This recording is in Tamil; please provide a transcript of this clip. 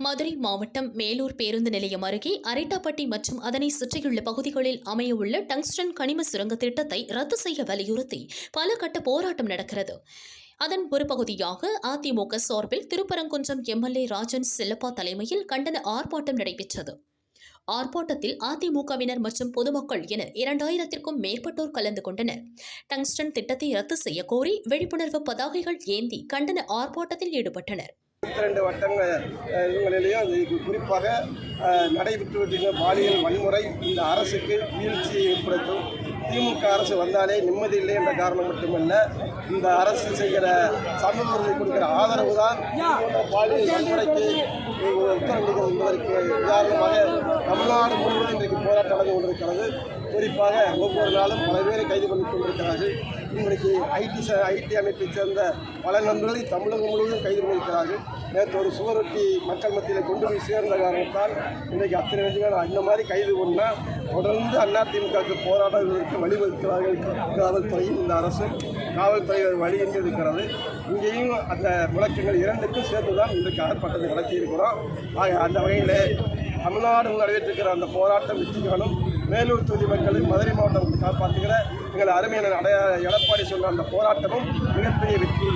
மதுரை மாவட்டம் மேலூர் பேருந்து நிலையம் அருகே அரைட்டாப்பட்டி மற்றும் அதனை சுற்றியுள்ள பகுதிகளில் அமையவுள்ள டங்ஸ்டன் கனிம சுரங்க திட்டத்தை ரத்து செய்ய வலியுறுத்தி பல கட்ட போராட்டம் நடக்கிறது. அதன் ஒரு பகுதியாக அதிமுக சார்பில் திருப்பரங்குன்றம் எம்எல்ஏ ராஜன் செல்லப்பா தலைமையில் கண்டன ஆர்ப்பாட்டம் நடைபெற்றது. ஆர்ப்பாட்டத்தில் அதிமுகவினர் மற்றும் பொதுமக்கள் என இரண்டாயிரத்திற்கும் மேற்பட்டோர் கலந்து கொண்டனர். டங்ஸ்டன் திட்டத்தை ரத்து செய்ய கோரி விழிப்புணர்வு பதாகைகள் ஏந்தி கண்டன ஆர்ப்பாட்டத்தில் ஈடுபட்டனர். ரெண்டு வட்டங்கள் இவங்களிலேயும் குறிப்பாக நடைபெற்று வருகிற பாலியல் வன்முறை இந்த அரசுக்கு வீழ்ச்சியை ஏற்படுத்தும். திமுக அரசு வந்தாலே நிம்மதி இல்லை என்ற காரணம் மட்டுமல்ல இந்த அரசு செய்கிற சமூகத்தை கொடுக்கிற ஆதரவு தான் பாலியல் வன்முறைக்கு உத்தரவிடுகிறது என்பதற்கு உதாரணமாக தமிழ்நாடு முழுவதும் இன்றைக்கு போராட்டம் நடந்து கொண்டிருக்கிறது. குறிப்பாக ஒவ்வொரு நாளும் பல பேரை கைது பண்ணி கொண்டிருக்கிறார்கள். இன்றைக்கு ஐடி ஐடி அமைப்பைச் சேர்ந்த பல நண்பர்களை தமிழகம் முழுவதும் கைது பண்ணியிருக்கிறார்கள். நேற்று ஒரு சுவரொட்டி மக்கள் மத்தியில் கொண்டு போய் சேர்ந்த காரணத்தால் இன்றைக்கு அத்தனை பேர் அந்த மாதிரி கைது பண்ணால் தொடர்ந்து அதிமுகவுக்கு போராடுவதற்கு வழிவகுக்கிறார்கள் காவல்துறையும் இந்த அரசு. காவல்துறை வழியின்றி இருக்கிறது. இங்கேயும் அந்த முழக்கங்கள் இரண்டுக்கும் சேர்த்து தான் இன்றைக்கு ஆர்ப்பாட்டத்தை நடத்தியிருக்கிறோம். ஆக அந்த வகையில் தமிழ்நாடு நடைபெற்றிருக்கிற அந்த போராட்டம் வெற்றி காணும் மேலூர் தொகுதி மக்களை மதுரை மாவட்டம் காப்பாற்றுகிற எங்கள் அருமையான அடையாள எடப்பாடி சொன்ன அந்த போராட்டமும் மிகப்பெரிய வெற்றியை